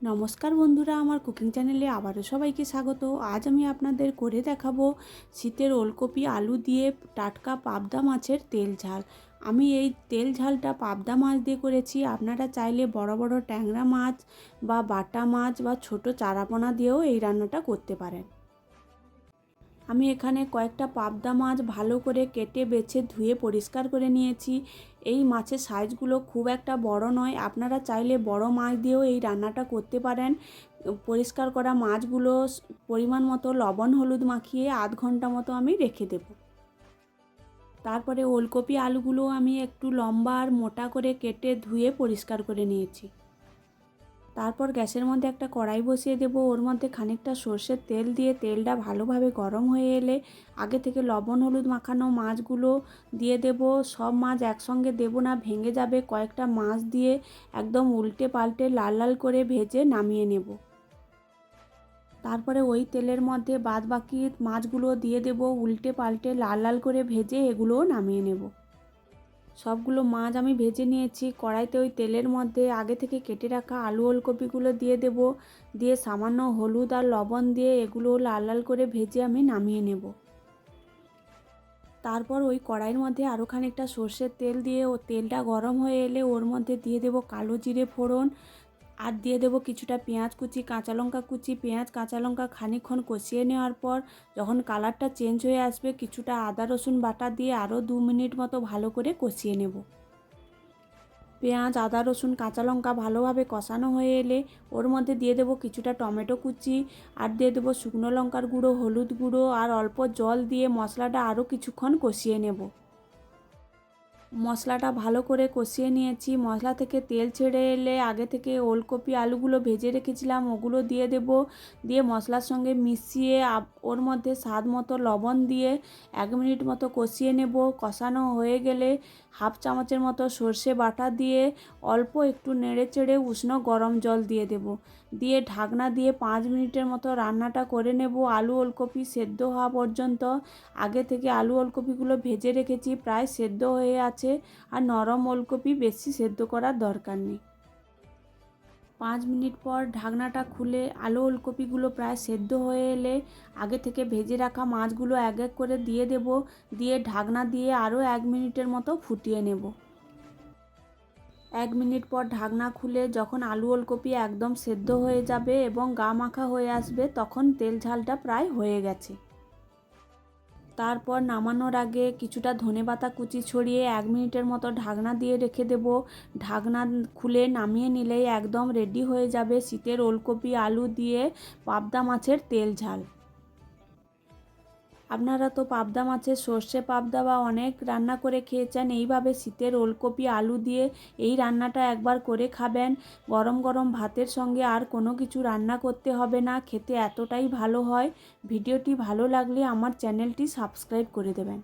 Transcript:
নমস্কার বন্ধুরা, আমার কুকিং চ্যানেলে আবারও সবাইকে স্বাগত। আজ আমি আপনাদের করে দেখাবো শীতের ওলকপি, আলু দিয়ে টাটকা পাবদা মাছের তেল ঝাল। আমি এই তেল ঝালটা পাবদা মাছ দিয়ে করেছি। আপনারা চাইলে বড় বড় ট্যাংরা মাছ বা বাটা মাছ বা ছোট চারাপোনা দিয়েও এই রান্নাটা করতে পারেন। আমি এখানে কয়েকটা পাবদা মাছ ভালো করে কেটে, বেছে, ধুয়ে পরিষ্কার করে নিয়েছি। এই মাছের সাইজগুলো খুব একটা বড় নয়। আপনারা চাইলে বড় মাছ দিয়েও এই রান্নাটা করতে পারেন। পরিষ্কার করা মাছগুলো পরিমাণ মতো লবণ, হলুদ মাখিয়ে আধ ঘণ্টা মতো আমি রেখে দেব। তারপরে ওলকপি আলুগুলো আমি একটু লম্বা আর মোটা করে কেটে ধুয়ে পরিষ্কার করে নিয়েছি। তারপর গ্যাসের মধ্যে একটা কড়াই বসিয়ে দেব। ওর মধ্যে খানিকটা সর্ষের তেল দিয়ে তেলটা ভালোভাবে গরম হয়ে এলে আগে থেকে লবণ, হলুদ মাখানো মাছগুলো দিয়ে দেব। সব মাছ একসঙ্গে দেব না, ভেঙে যাবে। কয়েকটা মাছ দিয়ে একদম উল্টে পাল্টে লাল লাল করে ভেজে নামিয়ে নেব। তারপরে ওই তেলের মধ্যে বাদ বাকি মাছগুলো দিয়ে দেব। উল্টে পাল্টে লাল লাল করে ভেজে এগুলোও নামিয়ে নেব। সবগুলো মাছ আমি ভেজে নিয়েছি। কড়াইতে ওই তেলের মধ্যে আগে থেকে কেটে রাখা আলু ওলকপিগুলো দিয়ে দেব। দিয়ে সামান্য হলুদ আর লবণ দিয়ে এগুলো লাল লাল করে ভেজে আমি নামিয়ে নেব। তারপর ওই কড়াইয়ের মধ্যে আরও খানিকটা সর্ষের তেল দিয়ে ও তেলটা গরম হয়ে এলে ওর মধ্যে দিয়ে দেব কালো জিরে ফোড়ন আর দিয়ে দেবো কিছুটা পেঁয়াজ কুচি, কাঁচা লঙ্কা কুচি, পেঁয়াজ, কাঁচা লঙ্কা খানিকক্ষণ কষিয়ে নেওয়ার পর যখন কালারটা চেঞ্জ হয়ে আসবে কিছুটা আদা, রসুন বাটা দিয়ে আরও দু মিনিট মতো ভালো করে কষিয়ে নেব। পেঁয়াজ, আদা, রসুন, কাঁচা লঙ্কা ভালোভাবে কষানো হয়ে এলে ওর মধ্যে দিয়ে দেবো কিছুটা টমেটো কুচি আর দিয়ে দেবো শুকনো লঙ্কার গুঁড়ো, হলুদ গুঁড়ো আর অল্প জল দিয়ে মশলাটা আরও কিছুক্ষণ কষিয়ে নেব। মশলাটা ভালো করে কষিয়ে নিয়েছি। মশলা থেকে তেল ছেড়ে এলে আগে থেকে ওলকপি, আলুগুলো ভেজে রেখেছিলাম, ওগুলো দিয়ে দেব। দিয়ে মশলার সঙ্গে মিশিয়ে ওর মধ্যে স্বাদ মতো লবণ দিয়ে এক মিনিট মতো কষিয়ে নেব। কষানো হয়ে গেলে হাফ চামচের মতো সর্ষে বাটা দিয়ে অল্প একটু নেড়ে চেড়ে উষ্ণ গরম জল দিয়ে দেব। দিয়ে ঢাকনা দিয়ে পাঁচ মিনিটের মতো রান্নাটা করে নেব। আলু ওলকপি সেদ্ধ হওয়া পর্যন্ত। আগে থেকে আলু ওলকপিগুলো ভেজে রেখেছি, প্রায় সেদ্ধ হয়ে আছে। আর নরম ওলকপি বেশি সেদ্ধ করার দরকার নেই। পাঁচ মিনিট পর ঢাকনাটা খুলে আলু ওলকপিগুলো প্রায় সেদ্ধ হয়ে এলে আগে থেকে ভেজে রাখা মাছগুলো এক এক করে দিয়ে দেব, দিয়ে ঢাকনা দিয়ে আরও এক মিনিটের মতো ফুটিয়ে নেব। এক মিনিট পর ঢাকনা খুলে যখন আলু ওলকপি একদম সেদ্ধ হয়ে যাবে এবং গা মাখা হয়ে আসবে, তখন তেল ঝালটা প্রায় হয়ে গেছে। তারপর নামানোর আগে কিছুটা ধনে পাতা কুচি ছড়িয়ে এক মিনিটের মতো ঢাকনা দিয়ে রেখে দেব। ঢাকনা খুলে নামিয়ে নিলেই একদম রেডি হয়ে যাবে শীতের ওলকপি, আলু দিয়ে পাবদা মাছের তেল ঝাল। আপনারা তো পাবদা মাছের সর্ষে, পাবদা বা অনেক রান্না করে খেয়েছেন, এইভাবে শীতের ওলকপি, আলু দিয়ে এই রান্নাটা একবার করে খাবেন। গরম গরম ভাতের সঙ্গে আর কোনো কিছু রান্না করতে হবে না, খেতে এতটাই ভালো হয়। ভিডিওটি ভালো লাগলে আমার চ্যানেলটি সাবস্ক্রাইব করে দেবেন।